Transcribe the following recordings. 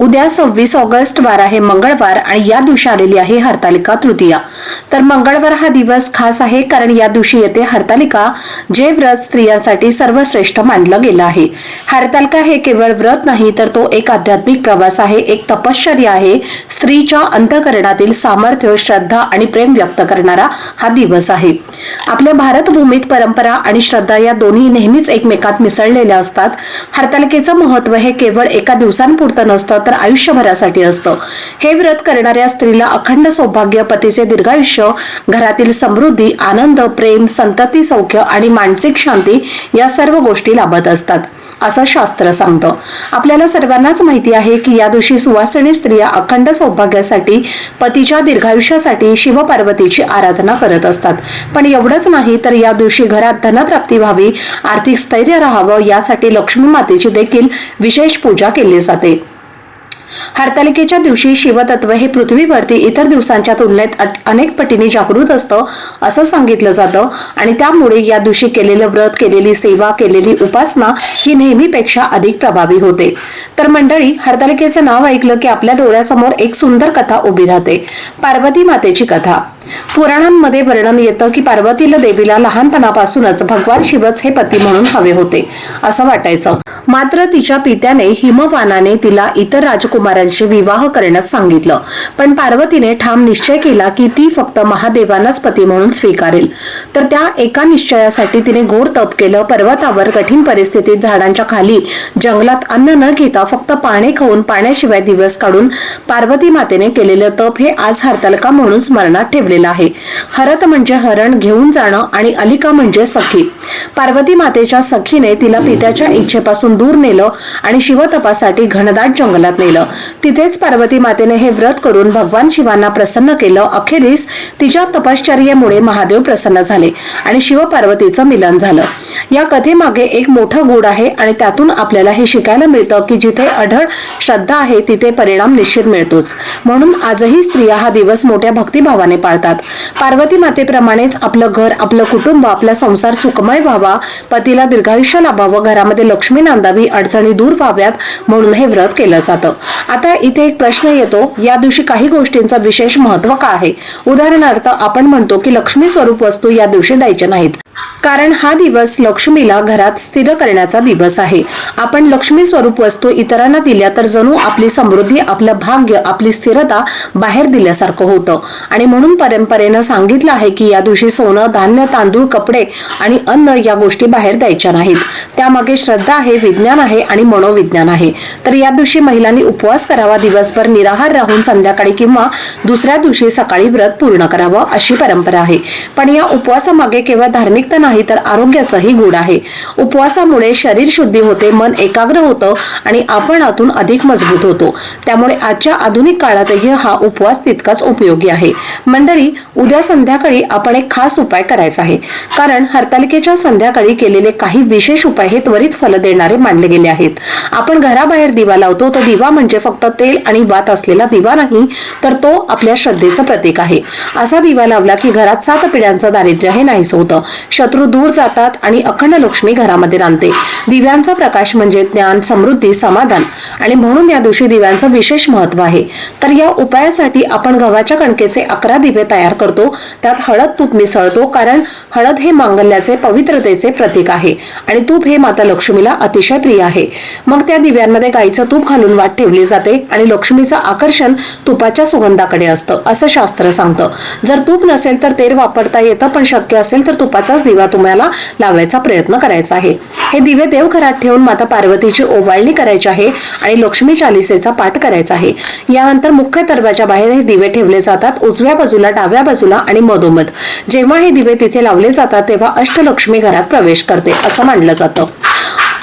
उद्या सव्वीस ऑगस्ट वार आहे मंगळवार आणि या दिवशी आलेली आहे हरतालिका तृतीया. तर मंगळवार हा दिवस खास आहे कारण या दिवशी येते हरतालिका जे व्रत स्त्रियांसाठी सर्वश्रेष्ठ मानलं गेलं आहे. हरतालिका हे केवळ व्रत नाही तर तो एक आध्यात्मिक प्रवास आहे एक तपश्चर्या आहे. स्त्रीच्या अंतकरणातील सामर्थ्य श्रद्धा आणि प्रेम व्यक्त करणारा हा दिवस आहे. आपल्या भारतभूमीत परंपरा आणि श्रद्धा या दोन्ही नेहमीच एकमेकात मिसळलेल्या असतात. हरतालिकेचं महत्त्व हे केवळ एका दिवसांपुरतं नसतं तर आयुष्यभरासाठी असतं. हे व्रत करणाऱ्या स्त्रीला अखंड सौभाग्य पतीचे दीर्घायुष्य घरातील समृद्धी आनंद प्रेम संतती सौख्य आणि मानसिक शांती या सर्व गोष्टी लाभत असतात असं शास्त्र सांगतं. आपल्याला सर्वांनाच माहिती आहे की या दिवशी सुवासिनी स्त्रिया अखंड सौभाग्यासाठी पतीच्या दीर्घायुष्यासाठी शिवपार्वतीची आराधना करत असतात. पण एवढंच नाही तर या दिवशी घरात धनप्राप्ती व्हावी आर्थिक स्थैर्य राहावं यासाठी लक्ष्मी मातेची देखील विशेष पूजा केली जाते. हरतालिकेच्या दिवशी शिवतत्व हे पृथ्वीवरती इतर दिवसांच्या तुलनेत अनेक पटीने जागृत असतं असं सांगितलं जातं. आणि त्यामुळे या दिवशी केलेलं व्रत केलेली सेवा केलेली उपासना ही नेहमीपेक्षा अधिक प्रभावी होते. तर मंडळी हरतालिकेचं नाव ऐकलं की आपल्या डोळ्यासमोर एक सुंदर कथा उभी राहते. पार्वती मातेची कथा. पुराणांमध्ये वर्णन येतं की पार्वतीला देवीला लहानपणापासूनच भगवान शिवच हे पती म्हणून हवे होते असं वाटायचं. मात्र तिच्या पित्याने हिमवानाने तिला इतर राजकुमारांशी विवाह करण्यास सांगितलं. पण पार्वतीने ठाम निश्चय केला की ती फक्त महादेवांनाच पती म्हणून स्वीकारेल. तर त्या एका निश्चयासाठी तिने घोर तप केलं. पर्वतावर कठीण परिस्थितीत झाडांच्या खाली जंगलात अन्न न घेता फक्त पाणी खाऊन पाण्याशिवाय दिवस काढून पार्वती मातेने केलेलं तप हे आज हरतालका म्हणून स्मरणात ठेवले ठेवलेलं आहे. हरत म्हणजे हरण घेऊन जाणं आणि अलिका म्हणजे सखी. पार्वती मातेच्या सखीने तिला पित्याच्या इच्छेपासून दूर नेलं आणि शिवतपासाठी घनदाट जंगलात नेलं. तिथेच पार्वती मातेने हे व्रत करून भगवान शिवांना प्रसन्न केलं. अखेरीस तिच्या तपश्चर्येमुळे महादेव प्रसन्न झाले आणि शिवपार्वतीचं मिलन झालं. या कथेमागे एक मोठं गूढ आहे आणि त्यातून आपल्याला हे शिकायला मिळतं की जिथे अढळ श्रद्धा आहे तिथे परिणाम निश्चित मिळतोच. म्हणून आजही स्त्रिया हा दिवस मोठ्या भक्तिभावाने पाळतात. पार्वती मातेप्रमाणेच आपलं घर आपलं कुटुंब आपला संसार सुखमय व्हावा. पतीला दीर्घायुष्य लाभावं घरामध्ये लक्ष्मी नांदावी अडचणी दूर व्हाव्यात म्हणून हे व्रत केलं जातं. आता इथे एक प्रश्न येतो या दिवशी काही गोष्टींचा विशेष महत्त्व का आहे? उदाहरणार्थ आपण म्हणतो की लक्ष्मी स्वरूप वस्तू या दिवशी द्यायच्या नाहीत. कारण हा दिवस लक्ष्मीला घरात स्थिर करण्याचा दिवस आहे. आपण लक्ष्मी स्वरूप वस्तू इतरांना दिल्या तर जणू आपली समृद्धी आपलं भाग्य आपली स्थिरता बाहेर दिल्यासारखं होतं. आणि म्हणून परंपरेनं सांगितलं आहे की या दिवशी सोनं धान्य तांदूळ कपडे आणि अन्न या गोष्टी बाहेर द्यायच्या नाहीत. त्यामागे श्रद्धा आहे विज्ञान आहे आणि मनोविज्ञान आहे. तर या दिवशी महिलांनी उपवास करावा दिवसभर निराहार राहून संध्याकाळी किंवा दुसऱ्या दिवशी सकाळी व्रत पूर्ण करावं अशी परंपरा आहे. पण या उपवासामागे केवळ धार्मिक अतिरिक्त नाही तर आरोग्याचाही गुण आहे. उपवासामुळे शरीर शुद्धी होते मन एकाग्र होतं आणि आपण आतून अधिक मजबूत होतो. त्यामुळे आजच्या आधुनिक काळातही हा उपवास तितकाच उपयोगी आहे. मंडळी उद्या संध्याकाळी आपण एक खास उपाय करायचा आहे. कारण हरतालिकेच्या संध्याकाळी केलेले काही विशेष उपाय हे त्वरित फल देणारे मानले गेले आहेत. आपण घराबाहेर दिवा लावतो तो दिवा म्हणजे फक्त तेल आणि वात असलेला दिवा नाही तर तो आपल्या श्रद्धेचं प्रतीक आहे. असा दिवा लावला की घरात सात पिढ्यांचं दारिद्र्य हे नाहीच होतं. शत्रू दूर जातात आणि अखंड लक्ष्मी घरामध्ये रांधते दिव्यांचा प्रकाश म्हणजे ज्ञान समृद्धी समाधान. आणि म्हणून या दिवशी दिव्यांचं विशेष महत्त्व आहे. तर या उपायासाठी आपण गव्हाच्या कणकेचे अकरा दिवे तयार करतो. त्यात हळद तूप मिसळतो कारण हळद हे मांगल्याचे पवित्रतेचे प्रतीक आहे. आणि तूप हे माता लक्ष्मीला अतिशय प्रिय आहे. मग त्या दिव्यांमध्ये गाईचं तूप घालून वाट ठेवली जाते आणि लक्ष्मीचं आकर्षण तुपाच्या सुगंधाकडे असतं असं शास्त्र सांगतं. जर तूप नसेल तर तेल वापरता येतं पण शक्य असेल तर तुपाचाच दिवा तुम्हाला लावायचा प्रयत्न करायचा आहे. हे दिवे देवघरात ठेवून माता पार्वतीची ओवाळणी करायची आहे आणि लक्ष्मी चालिसेचा पाठ करायचा आहे. यानंतर मुख्य दरवाजा बाहेर हे दिवे ठेवले जातात. उजव्या बाजूला डाव्या बाजूला आणि मधोमध. जेव्हा हे दिवे तिथे लावले जातात तेव्हा अष्टलक्ष्मी घरात प्रवेश करते असं मानलं जातं.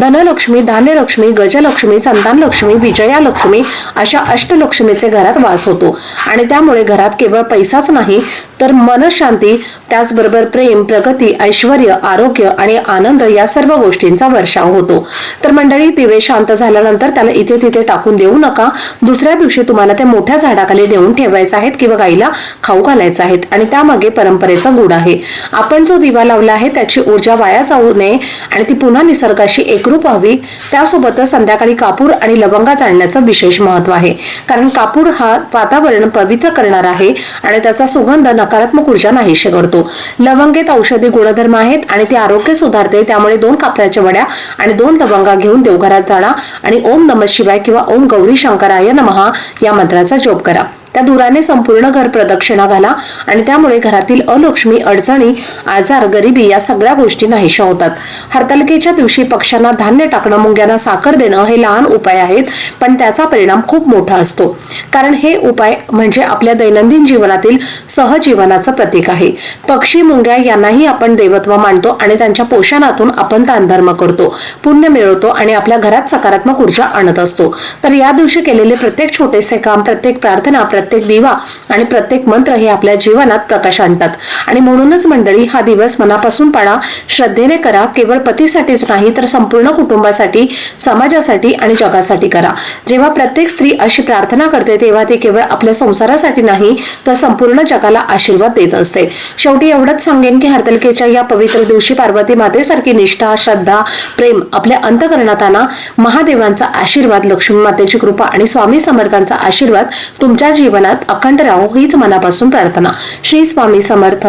धनलक्ष्मी धान्यलक्ष्मी गजलक्ष्मी संतानलक्ष्मी विजयालक्ष्मी अशा अष्टलक्ष्मीचे घरात वास होतो. आणि त्यामुळे घरात केवळ पैसाच नाही तर मनशांती त्याचबरोबर प्रेम प्रगती ऐश्वर आरोग्य आणि आनंद या सर्व गोष्टींचा वर्षाव होतो. तर मंडळी दिवे शांत झाल्यानंतर त्याला इथे तिथे टाकून देऊ नका. दुसऱ्या दिवशी तुम्हाला ते मोठ्या झाडाखाली नेऊन ठेवायचं आहेत किंवा गाईला खाऊ घालायचं आहेत. आणि त्यामागे परंपरेचा गुण आहे. आपण जो दिवा लावला आहे त्याची ऊर्जा वाया जाऊ नये आणि ती पुन्हा निसर्गाशी एक एकरूप व्हावी. त्यासोबतच संध्याकाळी कापूर आणि लवंगा जाळण्याचं विशेष महत्त्व आहे. कारण कापूर हा वातावरण पवित्र करणार आहे आणि त्याचा सुगंध नकारात्मक ऊर्जा नाहीशी करतो. लवंगेत औषधी गुणधर्म आहेत आणि ते आरोग्य सुधारते. त्यामुळे दोन कापराच्या वड्या आणि दोन लवंगा घेऊन देवघरात जाणा आणि ओम नम शिवाय किंवा ओम गौरी शंकराय नमहा या मंत्राचा जोप करा. त्या धुराने संपूर्ण घर प्रदक्षिणा घाला आणि त्यामुळे घरातील अलक्ष्मी अडचणी आजार गरिबी या सगळ्या गोष्टी नाहीशा होतात. हरतालिकेच्या दिवशी पक्ष्यांना धान्य टाकणं मुंग्यांना साखर देणं हे लहान उपाय आहेत पण त्याचा परिणाम खूप मोठा असतो. कारण हे उपाय म्हणजे आपल्या दैनंदिन जीवनातील सहजीवनाचं प्रतीक आहे. पक्षी मुंग्या यांनाही आपण देवत्व मानतो आणि त्यांच्या पोषणातून आपण दानधर्म करतो पुण्य मिळवतो आणि आपल्या घरात सकारात्मक ऊर्जा आणत असतो. तर या दिवशी केलेले प्रत्येक छोटेसे काम प्रत्येक प्रार्थना प्रत्येक दिवा आणि प्रत्येक मंत्र हे आपल्या जीवनात प्रकाश आणतात. आणि म्हणूनच मंडळी हा दिवस मनापासून पाळा. श्रद्धेने करा. केवळ पतीसाठीच नाही तर संपूर्ण कुटुंबासाठी समाजासाठी आणि जगासाठी करा. जेव्हा प्रत्येक स्त्री अशी प्रार्थना करते तेव्हा ती केवळ आपल्या संसारासाठी नाही तर संपूर्ण जगाला आशीर्वाद देत असते. शेवटी एवढंच सांगेन की हरतलकेच्या या पवित्र दिवशी पार्वती मातेसारखी निष्ठा श्रद्धा प्रेम आपल्या अंतकरणात आणा. महादेवांचा आशीर्वाद लक्ष्मी मातेची कृपा आणि स्वामी समर्थांचा आशीर्वाद तुमच्या जीवनात अखंड राहू हीच मनापासून प्रार्थना. श्री स्वामी समर्थ.